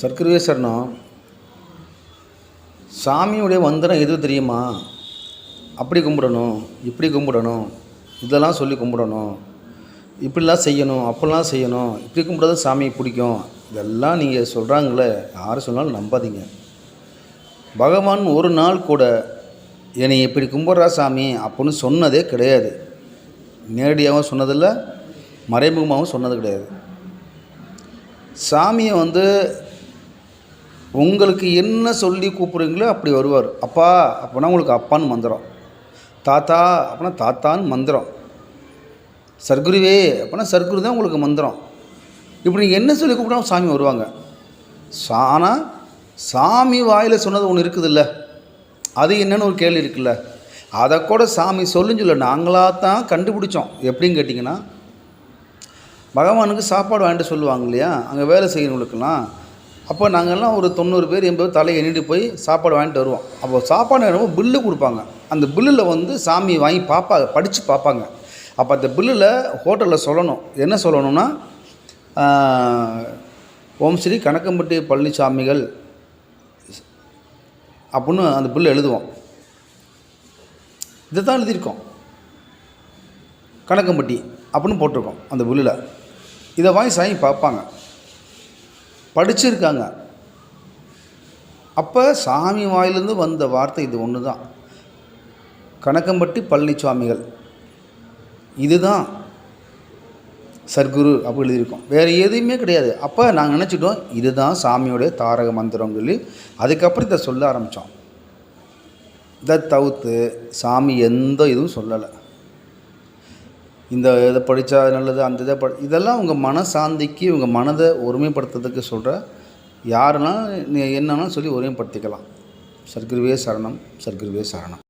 சர்க்கரவே சாமியுடைய வந்தனம் எது தெரியுமா? அப்படி கும்பிடணும் இப்படி கும்பிடணும் இதெல்லாம் சொல்லி கும்பிடணும் இப்படிலாம் செய்யணும் அப்படிலாம் செய்யணும் இப்படி கும்பிட்றது சாமியை பிடிக்கும். இதெல்லாம் நீங்கள் சொல்கிறாங்களே யார் சொன்னாலும் நம்பாதீங்க. பகவான் ஒரு நாள் கூட என்னை இப்படி கும்பிட்றா சாமி அப்படின்னு சொன்னதே கிடையாது. நேரடியாகவும் சொன்னதில்லை மறைமுகமாகவும் சொன்னது கிடையாது. சாமியை வந்து உங்களுக்கு என்ன சொல்லி கூப்பிட்றீங்களோ அப்படி வருவார். அப்பா அப்படின்னா உங்களுக்கு அப்பான்னு மந்திரம். தாத்தா அப்படின்னா தாத்தான்னு மந்திரம். சர்க்குருவே அப்படின்னா சர்க்குரு தான் உங்களுக்கு மந்திரம். இப்படி நீங்கள் என்ன சொல்லி கூப்பிட்டா சாமி வருவாங்க. சா ஆனால் சாமி வாயில் சொன்னது ஒன்று இருக்குதுல்ல. அது என்னென்னு ஒரு கேள்வி இருக்குல்ல. அதை கூட சாமி சொல்லுன்னு சொல்ல நாங்களாக தான் கண்டுபிடிச்சோம். எப்படின்னு கேட்டிங்கன்னா பகவானுக்கு சாப்பாடு வாங்கிட்டு சொல்லுவாங்க இல்லையா? அங்கே வேலை செய்கிறவங்களுக்கெல்லாம் அப்போ நாங்கள்லாம் ஒரு தொண்ணூறு பேர் எண்பது தலையை எண்ணிட்டு போய் சாப்பாடு வாங்கிட்டு வருவோம். அப்போ சாப்பாடு வேணும் பில்லு கொடுப்பாங்க. அந்த பில்லில் வந்து சாமி வாங்கி பார்ப்பாங்க படித்து பார்ப்பாங்க அப்போ அந்த பில்லில் ஹோட்டலில் சொல்லணும். என்ன சொல்லணும்னா ஓம் ஸ்ரீ கணக்கம்பட்டி பழனிசாமிகள் அப்படின்னு அந்த பில்லு எழுதுவோம். இதை தான் எழுதியிருக்கோம். கணக்கம்பட்டி அப்படின்னு போட்டிருக்கோம் அந்த பில்லில் இதை வாங்கி சாமி பார்ப்பாங்க. படிச்சிருக்காங்க. அப்போ சாமி வாயிலிருந்து வந்த வார்த்தை இது ஒன்று தான் கணக்கம்பட்டி பழனிசாமிகள் இதுதான் சர்க்குரு அப்படி எழுதியிருக்கோம். வேறு எதுவுமே கிடையாது. அப்போ நாங்கள் நினச்சிட்டோம் இதுதான் சாமியோடைய தாரக மந்திரம் சொல்லி அதுக்கப்புறம் இதை சொல்ல ஆரம்பித்தோம் இதை தவிர்த்து சாமி எந்த இதுவும் சொல்லலை. இந்த இதை படித்தா நல்லது அந்த இதை படி இதெல்லாம் உங்கள் மனசாந்திக்கு உங்கள் மனதை ஒருமைப்படுத்துறதுக்கு சொல்கிற யாருன்னா நீ என்னன்னா சொல்லி ஒருமைப்படுத்திக்கலாம். சர்க்குருவே சரணம் சர்க்குருவே சரணம்.